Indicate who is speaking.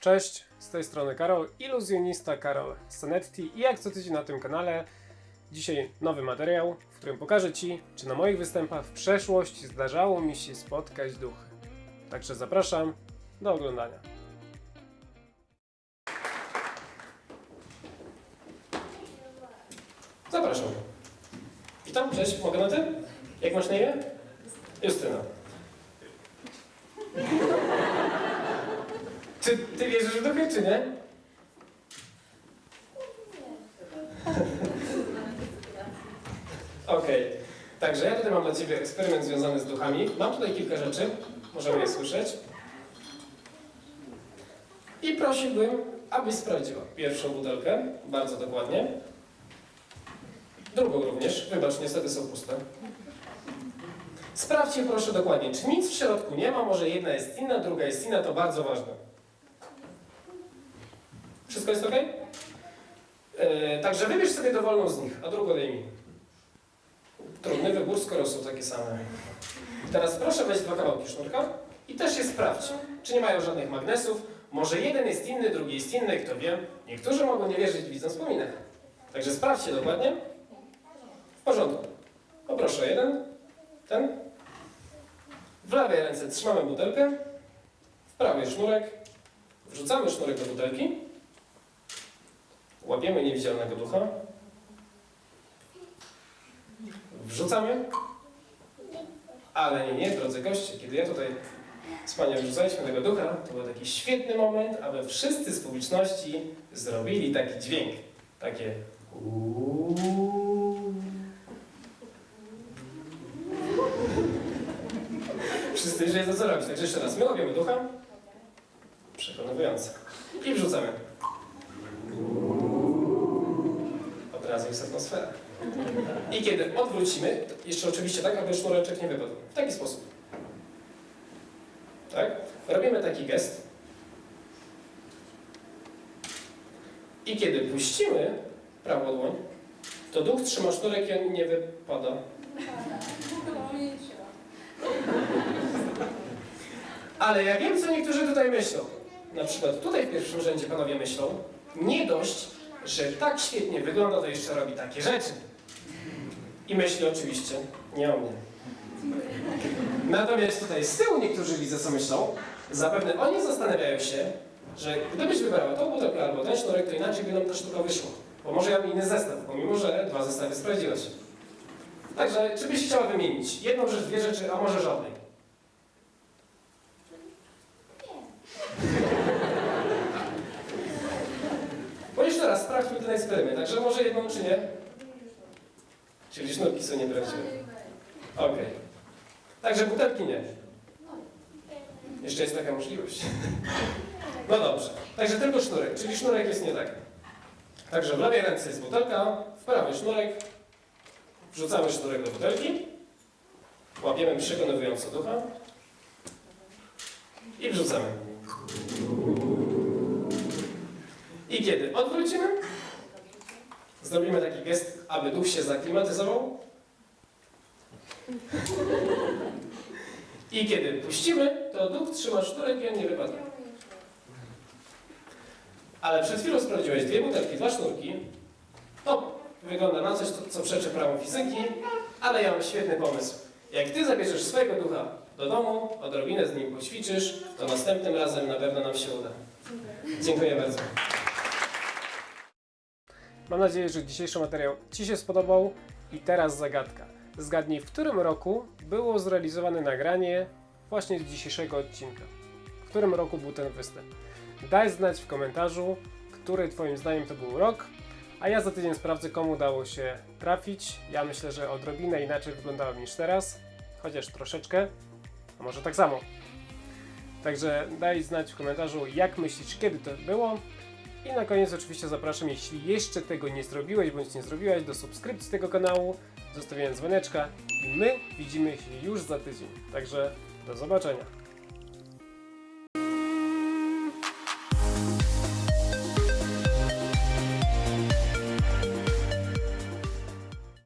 Speaker 1: Cześć, z tej strony Karol, iluzjonista Karol Sanetti i jak co tydzień na tym kanale dzisiaj nowy materiał, w którym pokażę Ci, czy na moich występach w przeszłości zdarzało mi się spotkać duchy. Także zapraszam do oglądania. Zapraszam. Witam, cześć, mogę na ty? Jak masz na imię? Justyna. Czy ty wierzysz w duchy, czy nie? Okej. Także ja tutaj mam dla Ciebie eksperyment związany z duchami. Mam tutaj kilka rzeczy, możemy je słyszeć. I prosiłbym, abyś sprawdziła pierwszą butelkę, bardzo dokładnie. Drugą również, wybacz, niestety są puste. Sprawdźcie proszę dokładnie, czy nic w środku nie ma, może jedna jest inna, druga jest inna, to bardzo ważne. Wszystko jest ok? Yy, także wybierz sobie dowolną z nich, a drugą daj mi. Trudny wybór, skoro są takie same. Teraz proszę weź dwa kawałki sznurka i też je sprawdź, czy nie mają żadnych magnesów. Może jeden jest inny, drugi jest inny, kto wie. Niektórzy mogą nie wierzyć widząc po minach. Także sprawdźcie dokładnie. W porządku. Poproszę jeden, ten. W lewej ręce trzymamy butelkę, w prawej sznurek, wrzucamy sznurek do butelki, łapiemy niewidzialnego ducha, wrzucamy, ale nie, nie, drodzy goście, kiedy ja tutaj z Panią wrzucaliśmy tego ducha, to był taki świetny moment, aby wszyscy z publiczności zrobili taki dźwięk, takie. Wszyscy już wiedzą co robić, także jeszcze raz, my łapiemy ducha, przekonujące i wrzucamy. Razu jest atmosfera. I kiedy odwrócimy, jeszcze oczywiście tak, aby sznureczek nie wypadł. W taki sposób. Tak? Robimy taki gest. I kiedy puścimy prawą dłoń, to duch trzyma sznurek i on nie wypada. Ale ja wiem, co niektórzy tutaj myślą. Na przykład tutaj w pierwszym rzędzie panowie myślą, nie dość, że tak świetnie wygląda, to jeszcze robi takie rzeczy. I myśli oczywiście nie o mnie. Natomiast tutaj z tyłu niektórzy widzę, co myślą. Zapewne oni zastanawiają się, że gdybyś wybrała tą butelkę albo ten sznurek, to inaczej by nam ta sztuka wyszła. Bo może ja mam inny zestaw, pomimo że dwa zestawy sprawdziłeś. Także, czy byś chciała wymienić jedną rzecz, dwie rzeczy, a może żadnej? Bo jeszcze raz, sprawdźmy ten eksperyment. Także może jedną czy nie? Czyli sznurki są nieprawdziwe. Okej. Także butelki nie. Jeszcze jest taka możliwość. No dobrze. Także tylko sznurek, czyli sznurek jest nie tak. Także w lewej ręce jest butelka, w prawej sznurek. Wrzucamy sznurek do butelki. Łapiemy przekonywująco ducha. I wrzucamy. I kiedy odwrócimy, zrobimy taki gest, aby duch się zaklimatyzował. I kiedy puścimy, to duch trzyma sznurek i on nie wypada. Ale przed chwilą sprawdziłeś dwie butelki, dwa sznurki. To wygląda na coś, co, przeczy prawom fizyki, ale ja mam świetny pomysł. Jak ty zabierzesz swojego ducha do domu, odrobinę z nim poćwiczysz, to następnym razem na pewno nam się uda. Dziękuję bardzo. Mam nadzieję, że dzisiejszy materiał Ci się spodobał. I teraz zagadka. Zgadnij, w którym roku było zrealizowane nagranie właśnie z dzisiejszego odcinka? W którym roku był ten występ? Daj znać w komentarzu, który Twoim zdaniem to był rok, a ja za tydzień sprawdzę, komu udało się trafić. Ja myślę, że odrobinę inaczej wyglądałem niż teraz, chociaż troszeczkę, a może tak samo. Także daj znać w komentarzu, jak myślisz, kiedy to było. I na koniec oczywiście zapraszam, jeśli jeszcze tego nie zrobiłeś bądź nie zrobiłaś, do subskrypcji tego kanału, zostawienia dzwoneczka i my widzimy się już za tydzień. Także do zobaczenia.